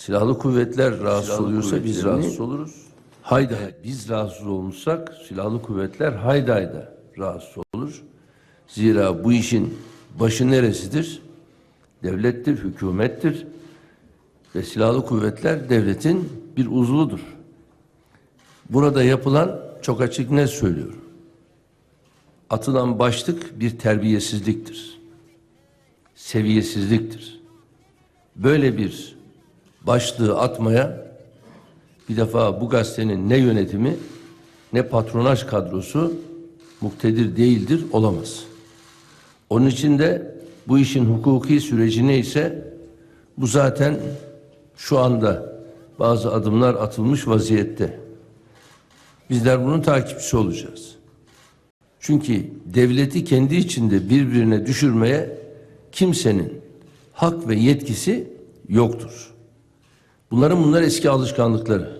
Silahlı kuvvetler rahatsız Silahlı oluyorsa biz rahatsız oluruz. Haydi biz rahatsız olmuşsak silahlı kuvvetler haydi hayda rahatsız olur. Zira bu işin başı neresidir? Devlettir, hükümettir. Ve silahlı kuvvetler devletin bir uzvudur. Burada yapılan çok açık ne söylüyorum. Atılan başlık bir terbiyesizliktir. Seviyesizliktir. Böyle bir başlığı atmaya bir defa bu gazetenin ne yönetimi ne patronaj kadrosu muktedir değildir, olamaz. Onun için de bu işin hukuki süreci neyse bu zaten şu anda bazı adımlar atılmış vaziyette. Bizler bunun takipçisi olacağız. Çünkü devleti kendi içinde birbirine düşürmeye kimsenin hak ve yetkisi yoktur. Bunların bunlar eski alışkanlıkları.